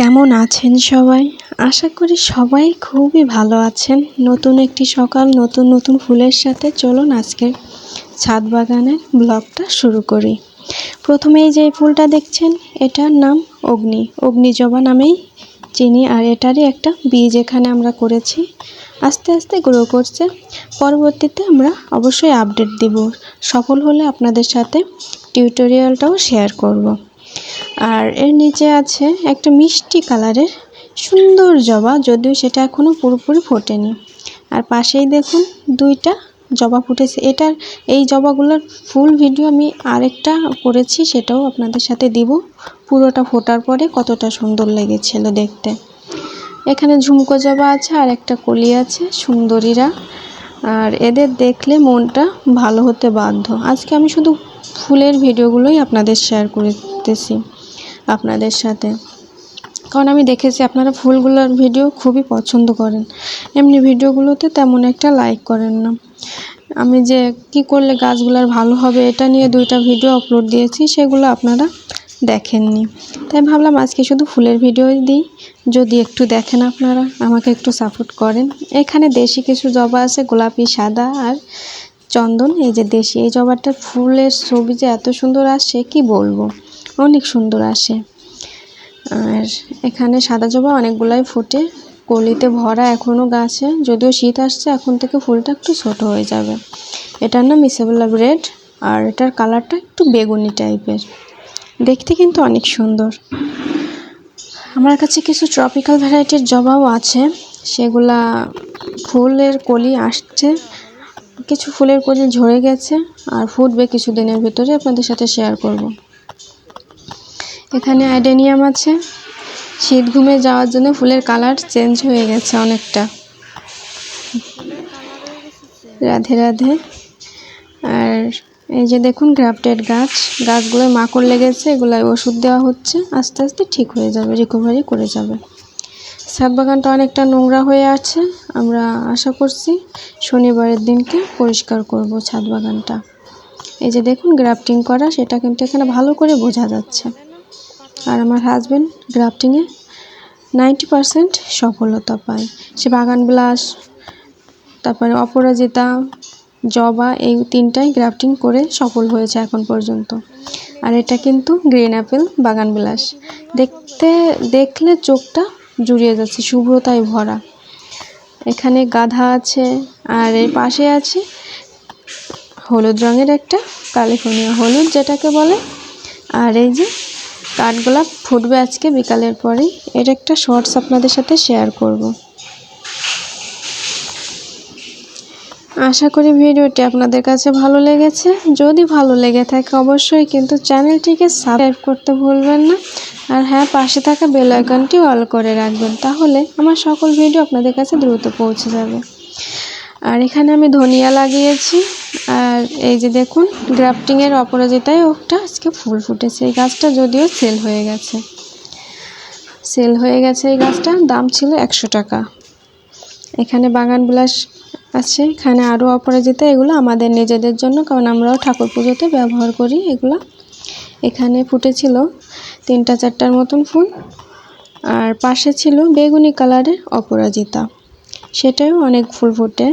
কেমন আছেন সবাই? আশা করি সবাই খুবই ভালো আছেন। নতুন একটি সকাল, নতুন নতুন ফুলের সাথে চলুন আজকের ছাদ বাগানের ব্লগটা শুরু করি। প্রথমেই যে ফুলটা দেখছেন, এটার নাম অগ্নি। অগ্নি জবা নামেই চিনি, আর এটারই একটা বীজ এখানে আমরা করেছি। আস্তে আস্তে গ্রো করছে। পরবর্তীতে আমরা অবশ্যই আপডেট দিব। সফল হলে আপনাদের সাথে টিউটোরিয়ালটাও শেয়ার করব। আর এর নিচে আছে একটা মিষ্টি কালারের সুন্দর জবা, যদিও সেটা এখনও পুরোপুরি ফোটেনি। আর পাশেই দেখুন দুইটা জবা ফুটেছে। এটার এই জবাগুলোর ফুল ভিডিও আমি আরেকটা করেছি, সেটাও আপনাদের সাথে দিব। পুরোটা ফোটার পরে কতটা সুন্দর লেগেছিল দেখতে। এখানে ঝুমকো জবা আছে, আর একটা কলি আছে, সুন্দরীরা। আর এদের দেখলে মনটা ভালো হতে বাধ্য। আজকে আমি শুধু ফুলের ভিডিওগুলোই আপনাদের শেয়ার করতেছি আপনাদের সাথে। কারণ আমি দেখেছি আপনারা ফুলগুলোর ভিডিও খুবই পছন্দ করেন। এমনি ভিডিওগুলোতে তেমন একটা লাইক করেন না। আমি যে কি করলে গাছগুলোর ভালো হবে এটা নিয়ে দুইটা ভিডিও আপলোড দিয়েছি, সেগুলো আপনারা দেখেননি। তাই ভাবলাম আজকে শুধু ফুলের ভিডিও দিই। যদি একটু দেখেন আপনারা, আমাকে একটু সাপোর্ট করেন। এখানে দেশি কিছু জবা আছে, গোলাপি, সাদা আর চন্দন। এই যে দেশি, এই জবাটার ফুলের ছবি যে এত সুন্দর আসছে, কি বলব? অনেক সুন্দর আসে। আর এখানে সাদা জবা অনেকগুলাই ফুটে, কলিতে ভরা এখনও গাছে, যদিও শীত আসছে, এখন থেকে ফুলটা একটু ছোট হয়ে যাবে। এটার নাম ইসেবেলা রেড আর এটার কালারটা একটু বেগুনি টাইপের। দেখতে কিন্তু অনেক সুন্দর। আমার কাছে কিছু ট্রপিক্যাল ভ্যারাইটির জবাও আছে। সেগুলা ফুলের কলি আসছে, কিছু ফুলের কলি ঝরে গেছে, আর ফুটবে কিছু দিনের ভিতরে আপনাদের সাথে শেয়ার করব। এখানে আইডেনিয়াম আছে। শীত ঘুমে যাওয়ার জন্য ফুলের কালার চেঞ্জ হয়ে গেছে অনেকটা। রাধে রাধে। আর এই যে দেখুন, গ্রাফটেড গাছ। গাছগুলো মাকড় লেগেছে এগুলোয় ওষুধ দেওয়া হচ্ছে। আস্তে আস্তে ঠিক হয়ে যাবে রিকভারি করে যাবে। ছাদ বাগানটা অনেকটা নোংরা হয়ে আছে। আমরা আশা করছি শনিবারের দিনকে পরিষ্কার করব ছাদ বাগানটা। এই যে দেখুন, গ্রাফটিং করা, সেটা কিন্তু এখানে ভালো করে বোঝা যাচ্ছে। আর আমার হাজব্যান্ড গ্রাফটিংয়ে নাইনটি পারসেন্ট সফলতা পায়। সে বাগান বিলাস তারপরে অপরাজিতা, জবা, এই তিনটাই গ্রাফটিং করে সফল হয়েছে এখন পর্যন্ত। আর এটা কিন্তু গ্রিন অ্যাপেল বাগান বিলাস দেখতে, দেখলে চোখটা জুড়িয়ে যাচ্ছে, শুভ্রতায় ভরা। এখানে গাধা আছে, আর এর পাশে আছে হলুদ রঙের একটা ক্যালিফোর্নিয়া হলুদ যেটাকে বলে, আর এই যে কাঠগোলাপ ফুটবে আজকে বিকালের পরেই। এর একটা শর্টস আপনাদের সাথে শেয়ার করব। আশা করি ভিডিওটি আপনাদের কাছে ভালো লেগেছে। যদি ভালো লেগে থাকে অবশ্যই কিন্তু চ্যানেলটিকে সাবস্ক্রাইব করতে ভুলবেন না। আর হ্যাঁ পাশে থাকা বেল আইকনটি অল করে রাখবেন, তাহলে আমার সকল ভিডিও আপনাদের কাছে দ্রুত পৌঁছে যাবে। আর এখানে আমি ধনিয়া লাগিয়েছি। আর এই যে দেখুন, গ্রাফটিংয়ের অপরাজিতায় ওটা। আজকে ফুল ফুটেছে এই গাছটা, যদিও সেল হয়ে গেছে। সেল হয়ে গেছে এই গাছটা, দাম ছিল একশো টাকা। এখানে বাগান বিলাস আছে, এখানে আরও অপরাজিতা, এগুলো আমাদের নিজেদের জন্য, কারণ আমরাও ঠাকুর পুজোতে ব্যবহার করি এগুলো। এখানে ফুটেছিল তিনটা চারটার মতন ফুল। আর পাশে ছিল বেগুনি কালারের অপরাজিতা। সেটাও অনেক ফুল ফুটে।